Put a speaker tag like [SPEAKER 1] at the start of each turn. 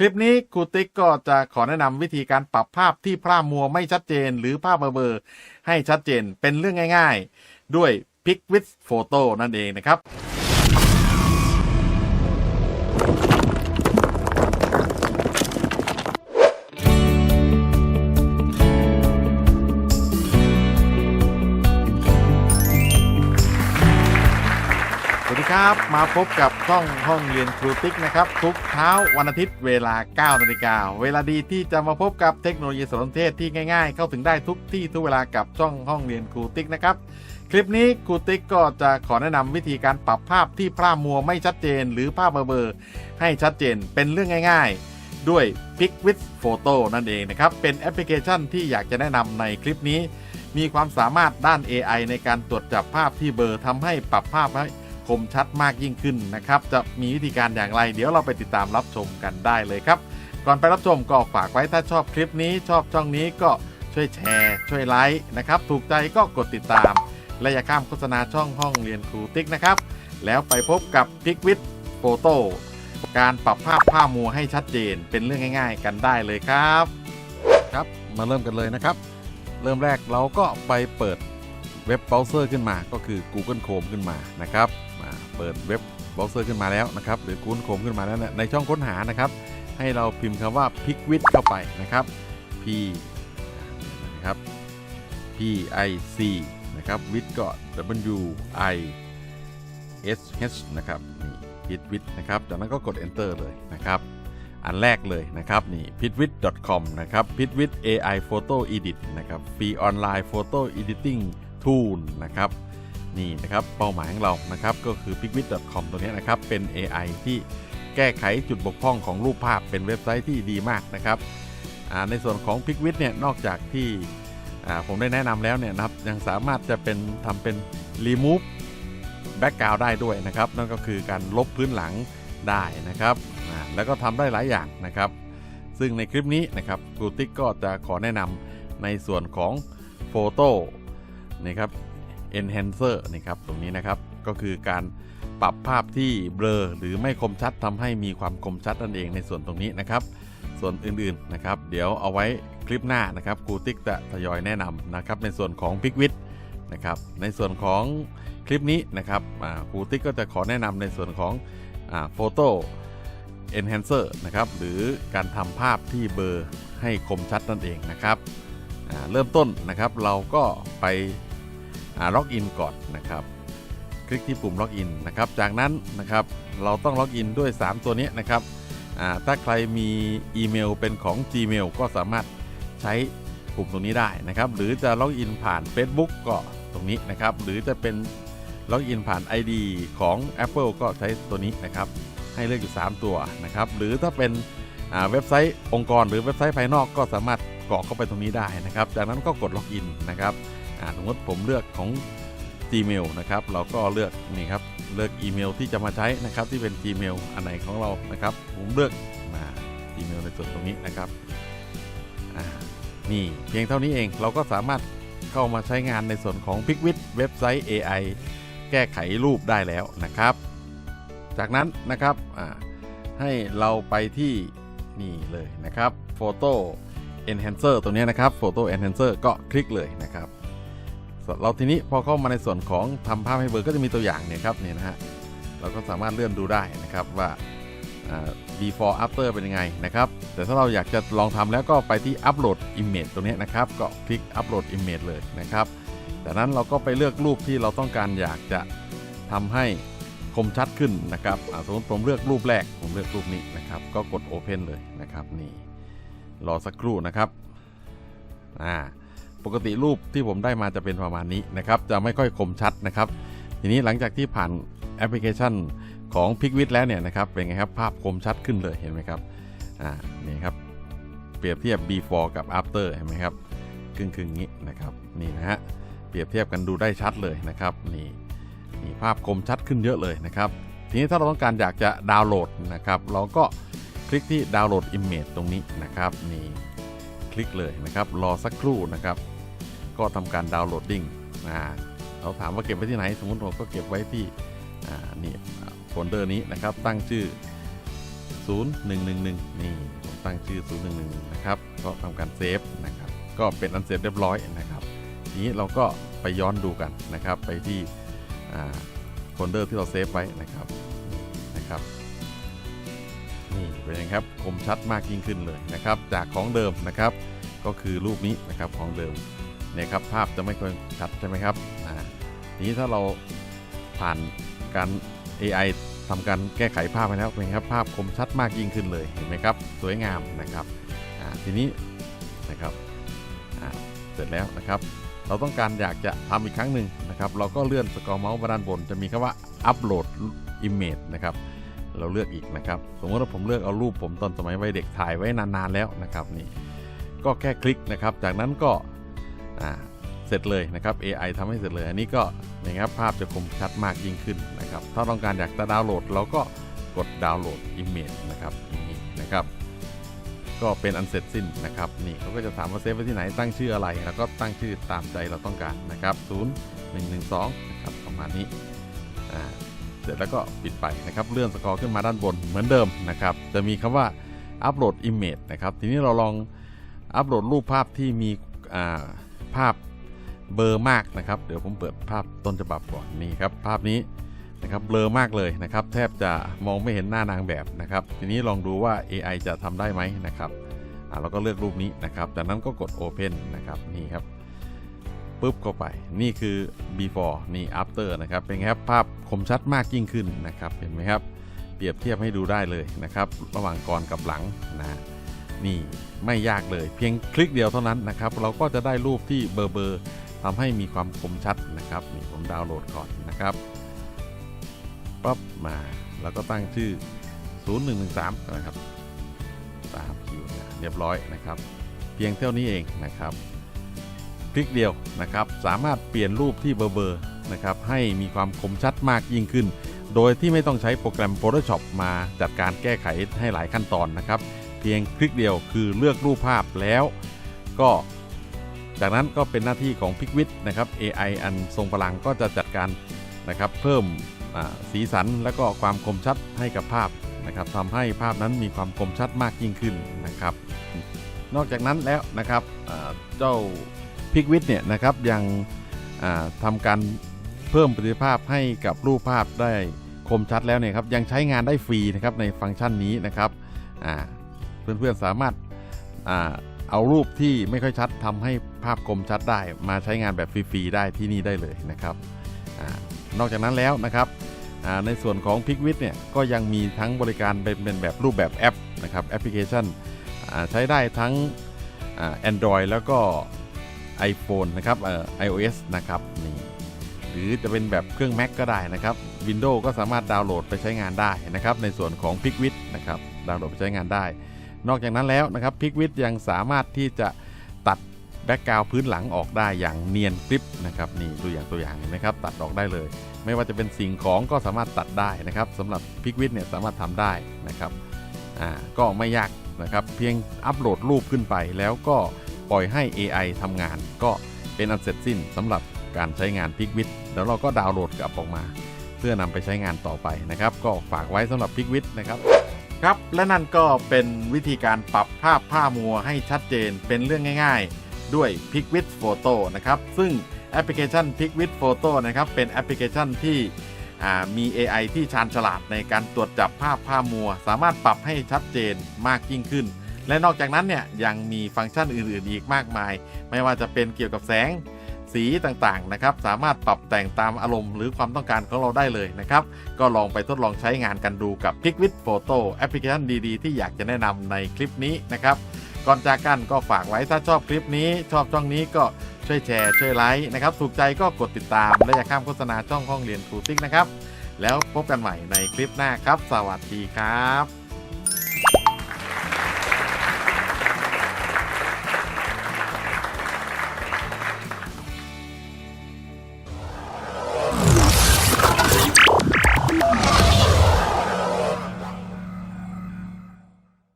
[SPEAKER 1] คลิปนี้ครูติ๊กก็จะขอแนะนำวิธีการปรับภาพที่พร่ามัวไม่ชัดเจน หรือภาพเบลอๆให้ชัดเจนเป็นเรื่องง่าย ๆ ด้วย Pic with Photo นั่นเองนะครับ ครับ มาพบกับช่องห้องเรียนครูติ๊กนะครับ ทุกเช้าวันอาทิตย์เวลา 9นาฬิกาเวลาดีที่จะมาพบกับเทคโนโลยีสารสนเทศที่ง่าย ๆ เข้าถึงได้ทุกที่ทุกเวลากับช่องห้องเรียนครูติ๊กนะครับ คลิปนี้ครูติ๊กก็จะขอแนะนำวิธีการปรับภาพที่พร่ามัวไม่ชัดเจน หรือภาพเบลอๆให้ชัดเจนเป็นเรื่องง่าย ๆ ด้วย Pic with Photo นั่นเองนะครับเป็นแอปพลิเคชันที่อยากจะแนะนำในคลิปนี้ มีความสามารถด้าน AI ในการตรวจจับภาพที่เบลอทำให้ปรับภาพให้ คมชัดมากยิ่งขึ้นนะครับ จะมีวิธีการอย่างไร เดี๋ยวเราไปติดตามรับชมกันได้เลยครับ ก่อนไปรับชมก็ฝากไว้ถ้าชอบคลิปนี้ชอบช่องนี้ก็ช่วยแชร์ ช่วยไลค์นะครับ ถูกใจก็กดติดตาม และอย่าข้ามโฆษณาช่องห้องเรียนครูติ๊กนะครับ แล้วไปพบกับพิกวิดโฟโต้การปรับภาพภาพมัวให้ชัดเจนเป็นเรื่องง่าย ๆ กันได้เลยครับครับ มาเริ่มกันเลยนะครับ เริ่มแรกเราก็ไปเปิดเว็บเบราว์เซอร์ขึ้นมาก็คือ Google Chrome ขึ้นมานะครับ เปิดเว็บบราว์เซอร์ขึ้นมาแล้วนะครับหรือ Google Chrome ขึ้นมาแล้วเนี่ยในช่องค้นหานะครับ ให้เราพิมพ์คำว่า p i c w i d เข้าไปนะครับ P นะครับ P I C นะครับ with ก็ W I S H นะครับนี่ p i t w i d นะครับจากนั้นก็กด enter เลยนะครับอันแรกเลยนะครับนี่ pitwit.com นะครับ pitwit AI Photo Edit นะครับฟรีออนไลน์ Photo Editing Tool นะครับ นี่นะครับเป้าหมายของเรานะครับก็คือ pitwit.com ตัวนี้นะครับเป็น AI ที่แก้ไขจุดบกพร่องของรูปภาพเป็นเว็บไซต์ที่ดีมากนะครับในส่วนของ Picwit เนี่ยนอกจากที่ผมได้แนะนำแล้วเนี่ยนะครับยังสามารถจะเป็นทำเป็น remove background ได้ด้วยนะครับนั่นก็คือการลบพื้นหลังได้นะครับแล้วก็ทำได้หลายอย่างนะครับ ซึ่งในคลิปนี้นะครับครูติ๊กก็จะขอแนะนำในส่วนของโฟโต้นี่ครับ enhancer นี่ครับตรงนี้นะครับก็คือการปรับภาพที่เบลอหรือไม่คมชัดทำให้มีความคมชัดนั่นเองในส่วนตรงนี้นะครับ ส่วนอื่นๆนะครับ เดี๋ยวเอาไว้คลิปหน้านะครับครูติ๊กจะทยอยแนะนำนะครับ ในส่วนของ p i c w i t นะครับในส่วนของคลิปนี้นะครับครูติ๊กก็จะขอแนะนำในส่วนของโฟโต้ enhancer นะครับหรือการทำภาพที่เบลอให้คมชัดนั่นเองนะครับเริ่มต้นนะครับเราก็ไป ล็อกอินก่อนนะครับ คลิกที่ปุ่มล็อกอินนะครับ จากนั้นนะครับเราต้องล็อกอินด้วย 3 ตัวนี้นะครับถ้าใครมีอีเมลเป็นของ Gmail ก็สามารถใช้ปุ่มตรงนี้ได้นะครับ หรือจะล็อกอินผ่าน Facebook ก็ตรงนี้นะครับ หรือจะเป็นล็อกอินผ่าน ID ของ Apple ก็ใช้ตัวนี้นะครับ ให้เลือกอยู่ 3 ตัวนะครับ หรือถ้าเป็นเว็บไซต์องค์กรหรือเว็บไซต์ภายนอกก็สามารถกรอกเข้าไปตรงนี้ได้นะครับ จากนั้นก็กดล็อกอินนะครับ สมมติผมเลือกของ Gmail นะครับ เราก็เลือกนี่ครับ เลือกอีเมลที่จะมาใช้นะครับที่เป็น Gmail อันไหนของเรานะครับ ผมเลือกมา Gmail ในส่วนตรงนี้นะครับนี่เพียงเท่านี้เองเราก็สามารถเข้ามาใช้งานในส่วนของ p i c w i t เว็บไซต์ AI แก้ไขรูปได้แล้วนะครับ จากนั้นนะครับให้เราไปที่นี่เลยนะครับ Photo Enhancer ตัวนี้นะครับ Photo Enhancer ก็คลิกเลยนะครับ เราทีนี้พอเข้ามาในส่วนของทำภาพให้เบอร์ก็จะมีตัวอย่างเนี่ยครับนี่นะฮะเราก็สามารถเลื่อนดูได้นะครับว่า before after เป็นยังไงนะครับ แต่ถ้าเราอยากจะลองทำแล้วก็ไปที่ upload image ตรงนี้นะครับ ก็คลิก upload image เลยนะครับจากนั้นเราก็ไปเลือกรูปที่เราต้องการอยากจะทำให้คมชัดขึ้นนะครับสมมติผมเลือกรูปแรกผมเลือกรูปนี้นะครับ ก็กด Open เลยนะครับนี่รอสักครู่นะครับอ่า ปกติรูปที่ผมได้มาจะเป็นประมาณนี้นะครับจะไม่ค่อยคมชัดนะครับ ทีนี้หลังจากที่ผ่านแอปพลิเคชันของ p i c w i t แล้วเนี่ยนะครับเป็นไงครับภาพคมชัดขึ้นเลยเห็นไหมครับอ่านี่ครับเปรียบเทียบ before กับ after เห็นไหมครับครึ่งครึ่งๆนี้นะครับนี่นะฮะเปรียบเทียบกันดูได้ชัดเลยนะครับนี่นี่ภาพคมชัดขึ้นเยอะเลยนะครับทีนี้ถ้าเราต้องการอยากจะดาวน์โหลดนะครับ เราก็คลิกที่ดาวน์โหลด Image ตรงนี้นะครับนี่ คลิกเลยนะครับ รอสักครู่นะครับ ก็ทำการดาวน์โหลดดิ้งอ่าเราถามว่าเก็บไว้ที่ไหน สมมติผมก็เก็บไว้ที่อ่านี่โฟลเดอร์นี้นะครับ ตั้งชื่อ 0111 นี่ผมตั้งชื่อ 0111 นะครับ ก็ทำการเซฟนะครับ ก็เป็นอันเสร็จเรียบร้อยนะครับ ทีนี้เราก็ไปย้อนดูกันนะครับ ไปที่โฟลเดอร์ที่เราเซฟไว้นะครับนะครับ นี่เป็นยังไงครับคมชัดมากยิ่งขึ้นเลยนะครับ จากของเดิมนะครับ ก็คือรูปนี้นะครับของเดิมเนี่ยครับภาพจะไม่ค่อยชัดใช่ไหมครับอ่าทีนี้ถ้าเราผ่านการ AI ทำการแก้ไขภาพไปแล้วเป็นไงครับภาพคมชัดมากยิ่งขึ้นเลยเห็นไหมครับ สวยงามนะครับอ่าทีนี้นะครับอ่าเสร็จแล้วนะครับเราต้องการอยากจะทำอีกครั้งหนึ่งนะครับ เราก็เลื่อนสกอร์เมาส์มาด้านบน จะมีคำว่าอัปโหลด Image นะครับ เราเลือกอีกนะครับสมมติว่าผมเลือกเอารูปผมตอนสมัยวัยเด็กถ่ายไว้นานๆแล้วนะครับนี่ก็แค่คลิกนะครับ จากนั้นก็เสร็จเลยนะครับ AI ทำให้เสร็จเลย อันนี้ก็นะครับภาพจะคมชัดมากยิ่งขึ้นนะครับ ถ้าต้องการอยากจะดาวน์โหลด เราก็กดดาวน์โหลด Image นะครับอย่างนี้นะครับ ก็เป็นอันเสร็จสิ้นนะครับนี่เขาก็จะถามว่าเซฟไว้ที่ไหนตั้งชื่ออะไร แล้วก็ตั้งชื่อตามใจเราต้องการนะครับ0 1 1 2นะครับประมาณนี้อ่า ร็จแล้วก็ปิดไปนะครับเลื่อนสกอร์ขึ้นมาด้านบนเหมือนเดิมนะครับจะมีคำว่าอัปโหลด Image นะครับทีนี้เราลองอัปโหลดรูปภาพที่มีาภาพเบลอมากนะครับ เดี๋ยวผมเปิดภาพต้นฉบับก่อนนี่ครับภาพนี้นะครับเบลอมากเลยนะครับ แทบจะมองไม่เห็นหน้านางแบบนะครับ ทีนี้ลองดูว่า AI จะทำได้ไหมนะครับเราก็เลือกรูปนี้นะครับ จากนั้นก็กด Open นะครับนี่ครับ ปุ๊บเข้าไป นี่คือ before นี่ after นะครับ เป็นไงครับ ภาพคมชัดมากยิ่งขึ้นนะครับ เห็นไหมครับ เปรียบเทียบให้ดูได้เลยนะครับ ระหว่างก่อนกับหลังนะนี่ไม่ยากเลย เพียงคลิกเดียวเท่านั้นนะครับ เราก็จะได้รูปที่เบอร์เบอร์ทำให้มีความคมชัดนะครับ นี่ผมดาวน์โหลดก่อนนะครับปั๊บมา แล้วก็ตั้งชื่อ 0113 นะครับตามคิวเรียบร้อยนะครับ เพียงเท่านี้เองนะครับ ลิกเดียวนะครับ สามารถเปลี่ยนรูปที่เบอร์เบอร์นะครับให้มีความคมชัดมากยิ่งขึ้น โดยที่ไม่ต้องใช้โปรแกรม Photoshop มาจัดการแก้ไขให้หลายขั้นตอนนะครับ เพียงคลิกเดียวคือเลือกรูปภาพแล้วก็จากนั้นก็เป็นหน้าที่ของ p i c w i t นะครับ AI อันทรงพลังก็จะจัดการนะครับเพิ่มสีสันและก็ความคมชัดให้กับภาพนะครับทำให้ภาพนั้นมีความคมชัดมากยิ่งขึ้นนะครับ นอกจากนั้นแล้วนะครับเจ้า p i c w i t เนี่ยนะครับยังอ่าทำการเพิ่มประสิทธิภาพให้กับรูปภาพได้คมชัดแล้วเนี่ยครับยังใช้งานได้ฟรีนะครับในฟังก์ชันนี้นะครับอ่าเพื่อนๆสามารถอเอารูปที่ไม่ค่อยชัดทำให้ภาพคมชัดได้ มาใช้งานแบบฟรีๆได้ที่นี่ได้เลยนะครับอนอกจากนั้นแล้วนะครับในส่วนของ p i c w i t เนี่ยก็ยังมีทั้งบริการเป็นแบบรูปแบบแอปนะครับแอปพลิเคชันใช้ได้ทั้งอ่า Android แล้วก็ iPhone นะครับเอ่อ iOS นะครับนี่หรือจะเป็นแบบเครื่อง Mac ก็ได้นะครับ Windows ก็สามารถดาวน์โหลดไปใช้งานได้นะครับ ในส่วนของ p i c w i t นะครับดาวน์โหลดไปใช้งานได้ นอกจากนั้นแล้วนะครับ p i c w i t ยังสามารถที่จะตัดแบ็กกราวพื้นหลังออกได้อย่างเนียนกริบนะครับนี่ดูอย่างตัวอย่างเห็นไหมครับ ตัดออกได้เลย ไม่ว่าจะเป็นสิ่งของก็สามารถตัดได้นะครับสำหรับ p i c w i t เนี่ยสามารถทำได้นะครับอ่าก็ไม่ยากนะครับ เพียงอัปโหลดรูปขึ้นไปแล้วก็ ปล่อยให้ AI ทำงาน ก็เป็นอันเสร็จสิ้นสำหรับการใช้งาน p i c w i t แล้วเราก็ดาวน์โหลดกลับออกมา เพื่อนำไปใช้งานต่อไปนะครับ ก็ฝากไว้สำหรับ p i c w i t นะครับครับ และนั่นก็เป็นวิธีการปรับภาพผ้ามัวให้ชัดเจนเป็นเรื่องง่าย ๆ ด้วย p i c w i t Photo นะครับ ซึ่งแอปพลิเคชัน p i c w i t Photo นะครับ เป็นแอปพลิเคชันที่มี AI ที่ชาญฉลาดในการตรวจจับภาพผ้ามัว สามารถปรับให้ชัดเจนมากยิ่งขึ้น และนอกจากนั้นเนี่ยยังมีฟังก์ชันอื่นๆอีกมากมาย ไม่ว่าจะเป็นเกี่ยวกับแสงสีต่างๆนะครับสามารถปรับแต่งตามอารมณ์หรือความต้องการของเราได้เลยนะครับ ก็ลองไปทดลองใช้งานกันดูกับ p i c w i t Photo แอปพลิเคชันดีๆ ที่อยากจะแนะนำในคลิปนี้นะครับ ก่อนจากกันก็ฝากไว้ถ้าชอบคลิปนี้ ชอบช่องนี้ก็ช่วยแชร์ ช่วยไลค์นะครับ ถูกใจก็กดติดตาม และอย่าข้ามโฆษณาช่องห้องเรียนครูติ๊กนะครับ แล้วพบกันใหม่ในคลิปหน้าครับ สวัสดีครับ